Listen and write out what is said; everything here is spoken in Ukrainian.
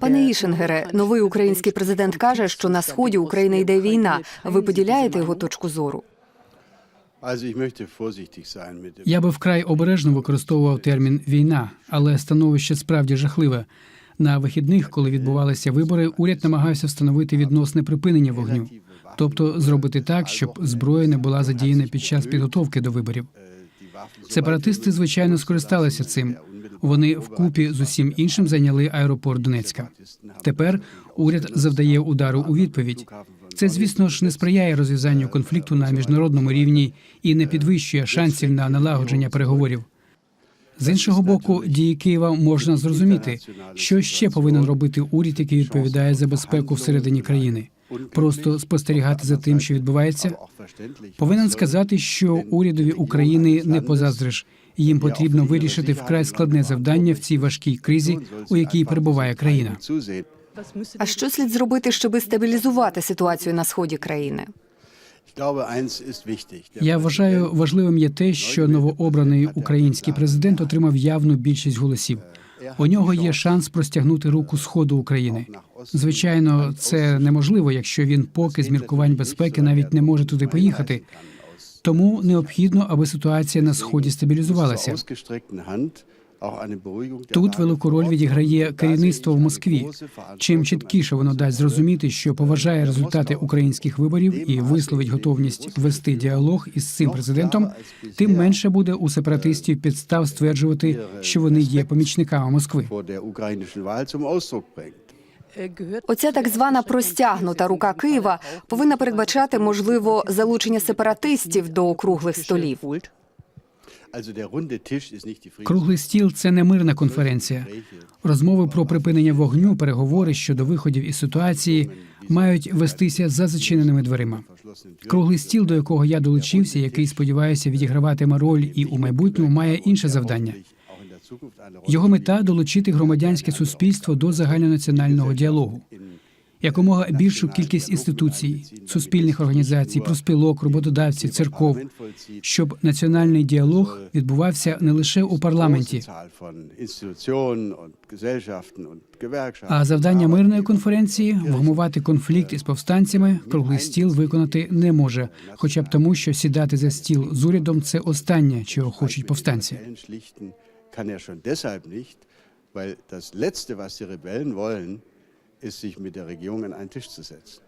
Пане Ішингере, новий український президент каже, що на сході України йде війна. Ви поділяєте його точку зору? Я би вкрай обережно використовував термін війна, але становище справді жахливе. На вихідних, коли відбувалися вибори, уряд намагався встановити відносне припинення вогню, тобто зробити так, щоб зброя не була задіяна під час підготовки до виборів. Сепаратисти, звичайно, скористалися цим. Вони вкупі з усім іншим зайняли аеропорт Донецька. Тепер уряд завдає удару у відповідь. Це, звісно ж, не сприяє розв'язанню конфлікту на міжнародному рівні і не підвищує шансів на налагодження переговорів. З іншого боку, дії Києва можна зрозуміти, що ще повинен робити уряд, який відповідає за безпеку всередині країни. Просто спостерігати за тим, що відбувається. Повинен сказати, що урядові України не позаздриш. Їм потрібно вирішити вкрай складне завдання в цій важкій кризі, у якій перебуває країна. А що слід зробити, щоб стабілізувати ситуацію на сході країни? Я вважаю важливим є те, що новообраний український президент отримав явну більшість голосів. У нього є шанс простягнути руку сходу України. Звичайно, це неможливо, якщо він поки з міркувань безпеки навіть не може туди поїхати. Тому необхідно, аби ситуація на сході стабілізувалася. Тут велику роль відіграє керівництво в Москві. Чим чіткіше воно дасть зрозуміти, що поважає результати українських виборів і висловить готовність вести діалог із цим президентом, тим менше буде у сепаратистів підстав стверджувати, що вони є помічниками Москви. Оця так звана простягнута рука Києва повинна передбачати можливо залучення сепаратистів до округлих столів. Круглий стіл це не мирна конференція. Розмови про припинення вогню, переговори щодо виходів із ситуації мають вестися за зачиненими дверима. Круглий стіл, до якого я долучився, який сподіваюся відіграватиме роль і у майбутньому, має інше завдання. Його мета долучити громадянське суспільство до загальнонаціонального діалогу. Якомога більшу кількість інституцій, суспільних організацій, профспілок, роботодавців, церков, щоб національний діалог відбувався не лише у парламенті, а завдання мирної конференції вгамувати конфлікт із повстанцями круглий стіл виконати не може, хоча б тому, що сідати за стіл з урядом це останнє, чого хочуть повстанці. Kann er schon deshalb nicht, weil das Letzte, was die Rebellen wollen, ist, sich mit der Regierung an einen Tisch zu setzen.